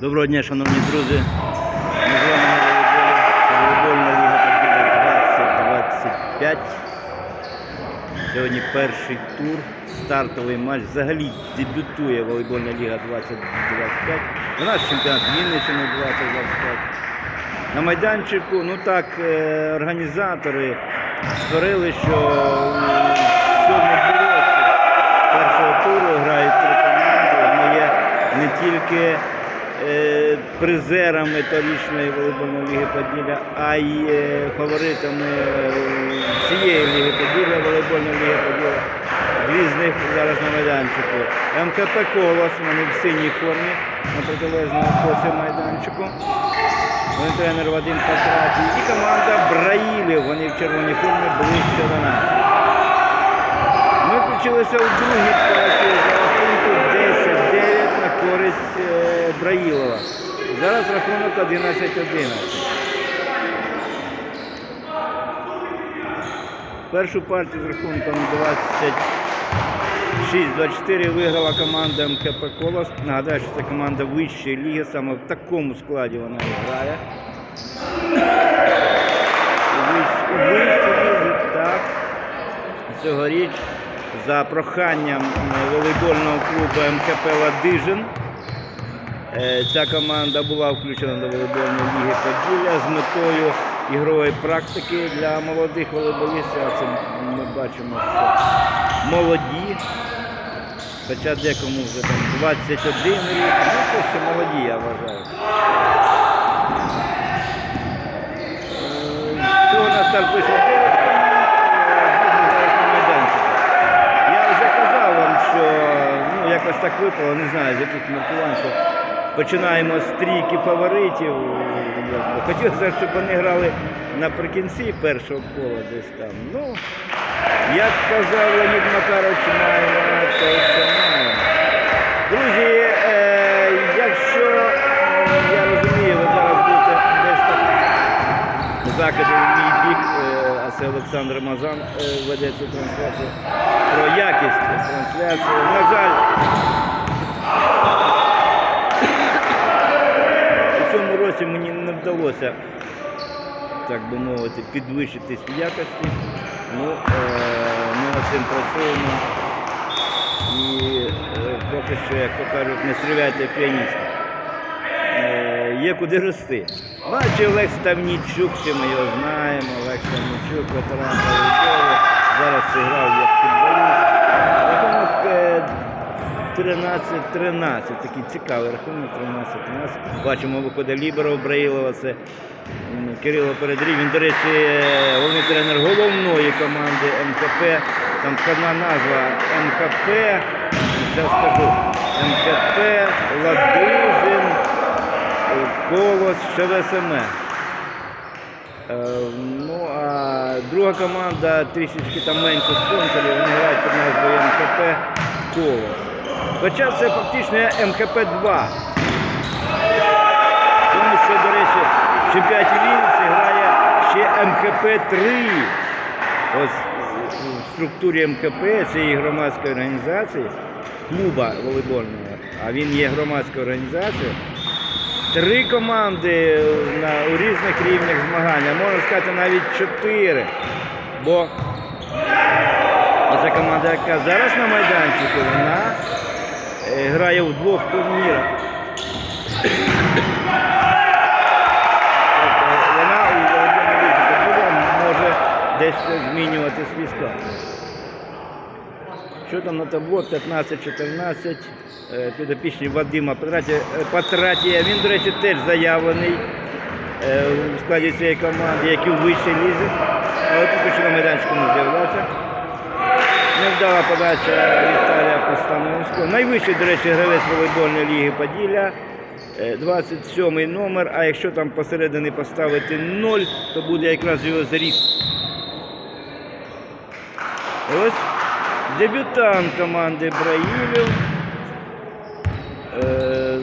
Доброго дня, шановні друзі. Ми з вами волейбольна ліга Поділля 2025. Сьогодні перший тур, стартовий матч. Взагалі дебютує волейбольна ліга 2025. У нас чемпіонат Вінниччини 2025. На майданчику, ну так, е, організатори створили, що у цьому блоці першого туру грають три команди. Вони є не тільки призерами торічної волейбольної ліги Поділля, а й е, фаворитами е, цієї ліги Поділля, волейбольної ліги Поділля. Дві з них зараз на майданчику. МКП Колос, вони в синій формі на протилежному боці майданчику. Вони тренер Вадим Патратій і команда Браїлів. Вони в червоній формі ближче до нас. Ми включилися у другій партії за рахунку 10-9 на користь е, Браїлова. Зараз рахунок 11-11. Першу партію з рахунком 26-24 виграла команда МКП Колос. Нагадаю, що це команда вищої ліги, саме в такому складі вона грає. Так. Цьогоріч за проханням е, волейбольного клубу МКП Ладижин. Е, Ця команда була включена до волейбольної ліги Поділля з метою ігрової практики для молодих волейболістів. Це ми бачимо, що молоді. Хоча декому вже там 21 рік, ну це ще молоді, я вважаю. Е, Всього на старт вийшло 9 команд, е, будуть зараз на майданчику. Я вже казав вам, що ну, якось так випало, не знаю, з яких міркувань, що починаємо з трійки фаворитів. Хотілося, щоб вони грали наприкінці першого кола десь там. Ну, як казав Леонід Макарович, маємо те, що маємо. Друзі, е, якщо я розумію, ви зараз будете десь так закиди в мій бік, е, а це Олександр Мазан е, веде цю трансляцію про якість трансляції. На жаль, у цьому році мені не вдалося, так би мовити, підвищитись в якості. Ну, е, ми над цим працюємо. І е, поки що, як то кажуть, не стріляйте піаністів е, є куди рости. Бачив Олег Ставнічук, ще ми його знаємо. Олег Ставнічук, ветеран волейболу. Зараз зіграв як футболіст. Рахунок е, 13-13. Такий цікавий рахунок 13-13. Бачимо, виходить Ліберов Браїлова. Це Кирило Передрій. Він, до речі, головний тренер головної команди МКП. Там складна назва МКП. Зараз скажу. МКП, Ладижин, Колос, ШВСМ. Е, Ну, а друга команда трішечки там менше спонсорів, вони грають під назвою МКП Колос. Хоча це фактично є МКП-2. Тому що, до речі, в чемпіонаті Вінниці грає ще МКП-3. Ось в структурі МКП цієї громадської організації, клуба волейбольного, а він є громадською організацією. Три команди на, у різних рівнях змагання, можна сказати навіть чотири. Бо ця команда, яка зараз на майданчику, вона грає в двох турнірах. Вона у може десь змінювати свій склад. Що там на табло? 15-14. Е, Підопічний Вадима Патратія. Е, Він, до речі, теж заявлений е, у складі цієї команди, як і у вищій лізі. Але поки що на майданчику не з'являвся. Невдала подача Віталія Постановського. Найвищий, до речі, гравець волейбольної ліги Поділля. Е, 27 номер, а якщо там посередині поставити 0, то буде якраз його заріст. Ось дебютант команди Браїлів. Е,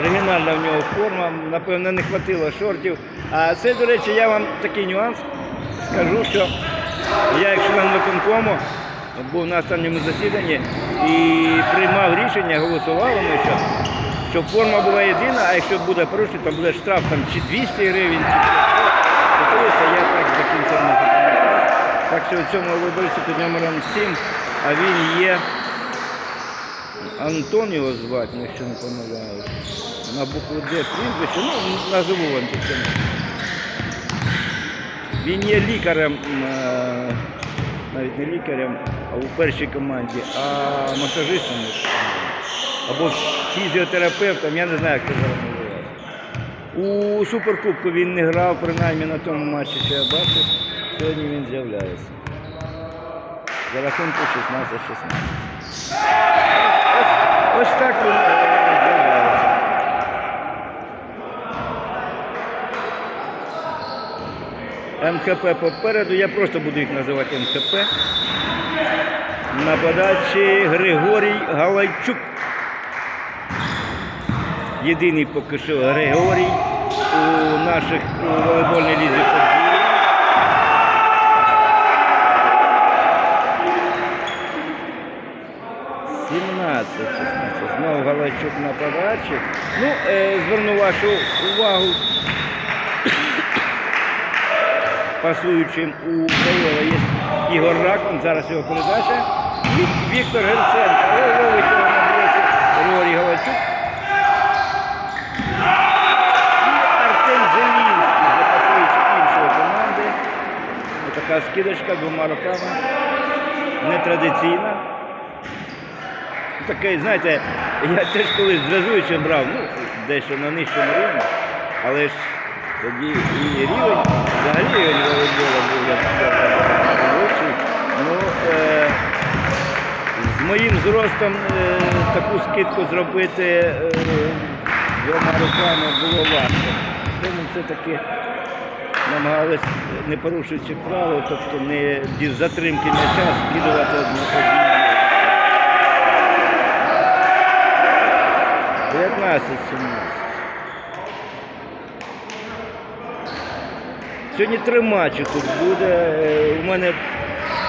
Оригінальна в нього форма, напевно, не хватило шортів. А це, до речі, я вам такий нюанс скажу, що я як член виконкому був на останньому засіданні і приймав рішення, голосували ми, що, щоб форма була єдина, а якщо буде порушення, то буде штраф там чи 200 гривень, чи 500. Тобто я так до кінця не. Так що в цьому виборці під номером 7, а він є Антон його звати, якщо не помиляюсь. На букву Д прізвище, ну назову вам тут. Він є лікарем, е, навіть не лікарем, а у першій команді, а масажистом або фізіотерапевтом, я не знаю, як це зараз називається. У Суперкубку він не грав, принаймні на тому матчі, що я бачив. Сьогодні він з'являється. За рахунку 16-16. Ось, ось так він е, з'являється. МХП попереду, я просто буду їх називати МХП. На подачі Григорій Галайчук. Єдиний поки що Григорій у наших у волейбольній лізі 16. Знову Галайчук на подачі. Ну, е, зверну вашу увагу. Пасуючим у Києва є Ігор Ракман, зараз його передача. І Віктор Герценко. Ловить його на блоці Григорій Галайчук. І Артем Зелінський, запасуючи іншої команди. Ось Така скидочка двома руками. Нетрадиційна. Такий, знаєте, я теж колись зв'язуючим брав, ну, дещо на нижчому рівні, але ж тоді і рівень, взагалі рівень волейбола був хороший. Ну, е, з моїм зростом е, таку скидку зробити е, двома руками було важко. Тому все-таки намагалися, не порушуючи правил, тобто не без затримки м'яча, скидувати одну одну. 19 Сьогодні три матчі тут буде. Е, У мене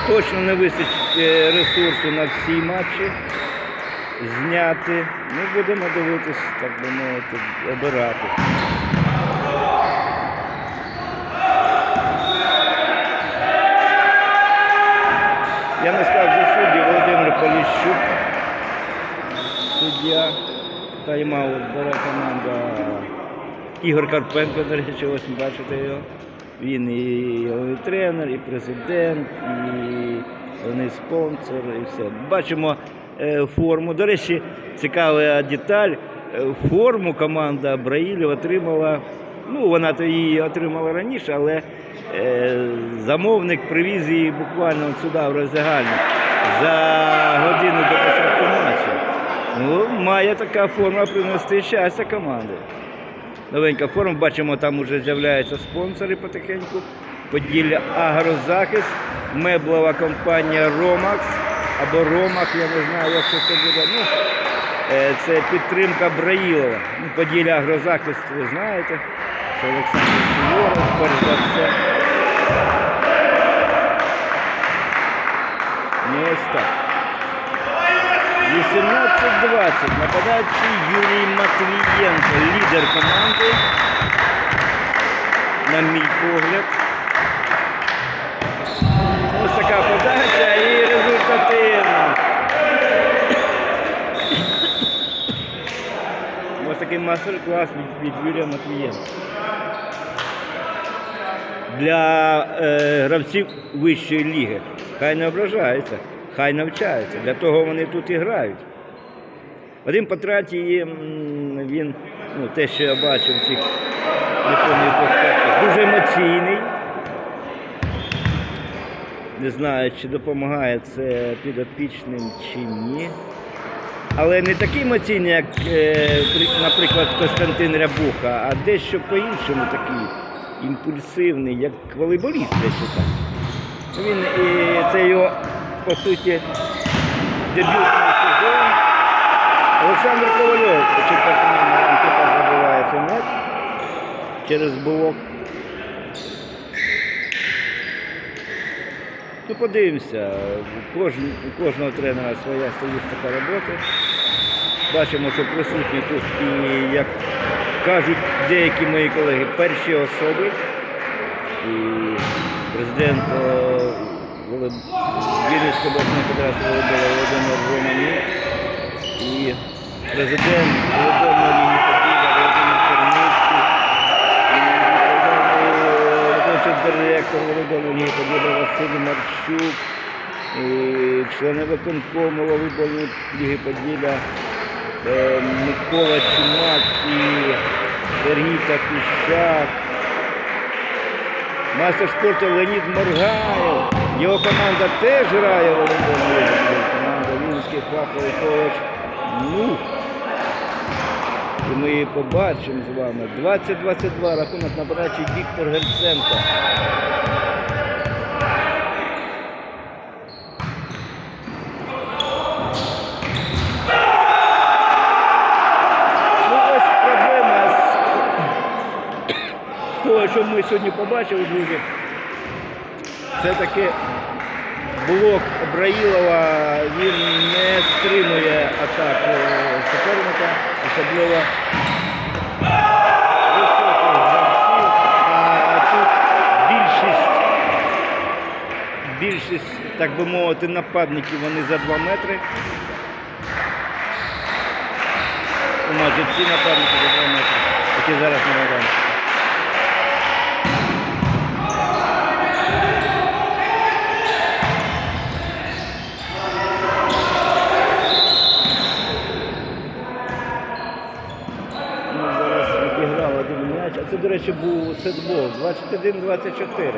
точно не вистачить е, ресурсу на всі матчі зняти. Ну, будемо дивитись, так би мовити, обирати. Я не сказав за судді Володимир Поліщук, суддя. Тайм-аут бере команда Ігор Карпенко, до речі, ось бачите його. Він і, і тренер, і президент, і вони спонсор, і все. Бачимо е, форму. До речі, цікава деталь. Е, Форму команда Абраїлів отримала. Ну, вона то її отримала раніше, але е, замовник привіз її буквально сюди в роздягальню за годину до початку матчу. Ну, має така форма принести щастя команди. Новенька форма, бачимо, там вже з'являються спонсори потихеньку. Поділля Агрозахист, меблова компанія Ромакс або Ромах, я не знаю, як це буде. Ну, е, це підтримка Браїлова. Ну, Поділля Агрозахист, ви знаєте. Це Олександр Суворов, перш за все. Ну ось так. 18-20. Нападаючий Юрій Матвієнко, лідер команди. На мій погляд. Ось така подача і результативна. Ось такий мастер-клас від, Юрія Матвієнка. Для е, гравців вищої ліги. Хай не ображаються, хай навчаються. Для того вони тут і грають. Вадим Патратій, він, ну, те, що я бачив цих неповних дуже емоційний. Не знаю, чи допомагає це підопічним чи ні. Але не такий емоційний, як, е, наприклад, Костянтин Рябуха, а дещо по-іншому такий імпульсивний, як волейболіст дещо так. Він і це його, по суті, дебютний сезон. Олександр Ковальов, четвертий номер Антипа забиває м'яч через блок. Ну, подивимося. У, у кожного тренера своя стилістика роботи. Бачимо, що присутні тут і, як кажуть деякі мої колеги, перші особи. І президент е, Вінницької обласної федерації волейболу Володимир Романюк і президент волейбольної ліги Поділля Володимир Чернівський виконавчий директор ліги Поділля Василь Марчук, члени виконкому волейбольної ліги Поділля е, Микола Чумак і Сергій Катущак. Мастер спорту Леонід Моргаєв. Його команда теж грає в волейбольній. Команда Вінницький фаховий коледж. Ну. І ми її побачимо з вами. 20-22 рахунок на подачі Віктор Герценко. Ну ось проблема з того, що ми сьогодні побачили, друзі. Це таки блок Браїлова, він не стримує атак е, суперника, особливо високих гравців. А тут більшість, так би мовити, нападників вони за 2 метри. Ну, Майже всі нападники за 2 метри, які зараз на майданчику. Ну, зараз відіграв один м'яч. А це, до речі, був сетбол 21-24.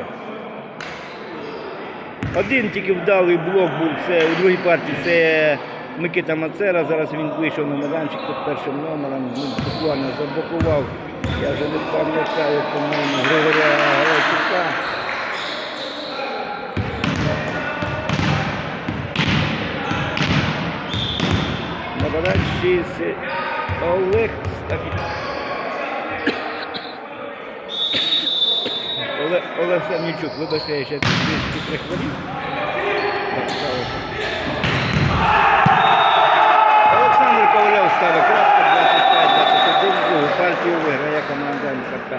Один тільки вдалий блок був це у другій партії. Це Микита Мацера. Зараз він вийшов на майданчик під першим номером. Він буквально заблокував. Я вже не пам'ятаю, по-моєму, Григорія Галайчука. Нападаючий це Олег Стахів. Олег Олександрчук, вибачте, я ще трішки прихворів. Олександр Ковальов ставить крапку 25-21, другу партію виграє команда МКП.